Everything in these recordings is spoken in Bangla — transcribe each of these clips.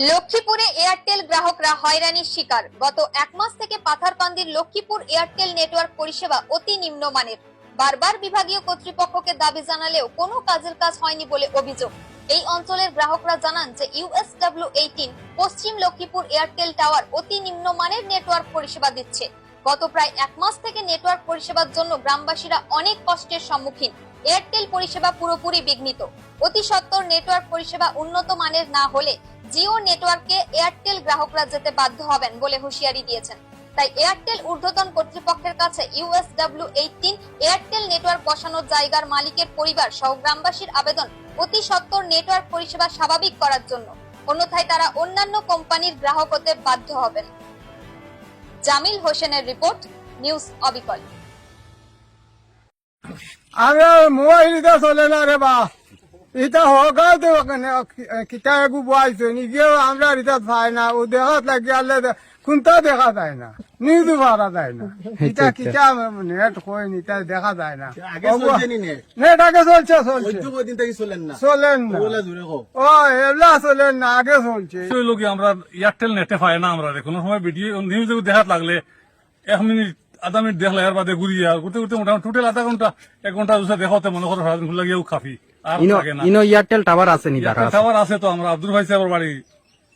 লক্ষ্মীপুরে এয়ারটেল গ্রাহকরা হয়রানির শিকার। গত এক মাস থেকে পাথারকান্দির লক্ষ্মীপুর এয়ারটেল নেটওয়ার্ক পরিষেবা অতি নিম্নমানের। বারবার বিভাগীয় কর্তৃপক্ষকে দাবি জানালেও কোনো কাজের কাজ হয়নি বলে অভিযোগ। এই অঞ্চলের গ্রাহকরা জানান যে ইউএসডব্লিউ এইটিন পশ্চিম লক্ষ্মীপুর এয়ারটেল টাওয়ার অতি নিম্নমানের নেটওয়ার্ক পরিষেবা দিচ্ছে। গত প্রায় এক মাস থেকে নেটওয়ার্ক পরিষেবার জন্য গ্রামবাসীরা অনেক কষ্টের সম্মুখীন। এয়ারটেল পরিষেবা পুরোপুরি বিঘ্নিত। অতি সত্বর নেটওয়ার্ক পরিষেবা উন্নত মানের না হলে জিও নেটওয়ার্কে এয়ারটেল গ্রাহকরা যেতে বাধ্য হবেন বলে হুঁশিয়ারি দিয়েছেন। তাই এয়ারটেল ঊর্ধ্বতন কর্তৃপক্ষের কাছে ইউএসডব্লিউ এইটিন এয়ারটেল নেটওয়ার্ক বসানোর জায়গার মালিকের পরিবার সহ গ্রামবাসীর আবেদন অতি সত্বর নেটওয়ার্ক পরিষেবা স্বাভাবিক করার জন্য। অন্যথায় তারা অন্যান্য কোম্পানির গ্রাহক হতে বাধ্য হবেন। জামিল হোসেনের রিপোর্ট, নিউজ অবিকল। আরে মোবাইল ইটা চলে না রে বা। ইটা হকা তো কিতা একু বয়াইছে নিজেও আমরা ইটা পাই না ও দেখাত লাগি আলে কোনটা দেখা যায় না নিউজ পারা যায় না। ইটা কিতা নেট কই ইটা দেখা যায় না। আগে নেট? নেট আগে চলছে চলছে। চলেন না। ও এলা চলেন না আগে চলছে। আমরা এয়ারটেল নেটে পাই না আমরা কোনো সময় ভিডিও নিউজে দেখাত লাগলে এক মিনিট আধা মিনিট দেখলে এর বাদে ঘুরি আর ঘুরতে ঘুরতে মোটামুটি টোটাল আধা ঘণ্টা এক ঘণ্টা দুসা দেখাতে মনে করো সারাদিন ঘুরলে গিয়েও আর না। ইনো এয়ারটেল টাওয়ার আছে নি টাওয়ার আছে। তো আমরা। আব্দুল ভাই সাহেবের বাড়ি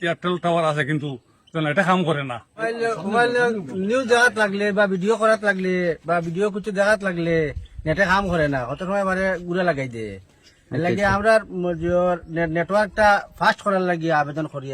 এয়ারটেল টাওয়ার আছে কিন্তু এটা কাম করে না। মোবাইল নিউজ দেখাত লাগলে বা ভিডিও করাত লাগলে বা ভিডিও কিছু দেখাত লাগলে নেটে কাম করে না। কত সময় মানে গুড়ে লাগাই দিয়ে। লাগে আমরা নেটওয়ার্কটা ফাস্ট করার লাগে আবেদন করি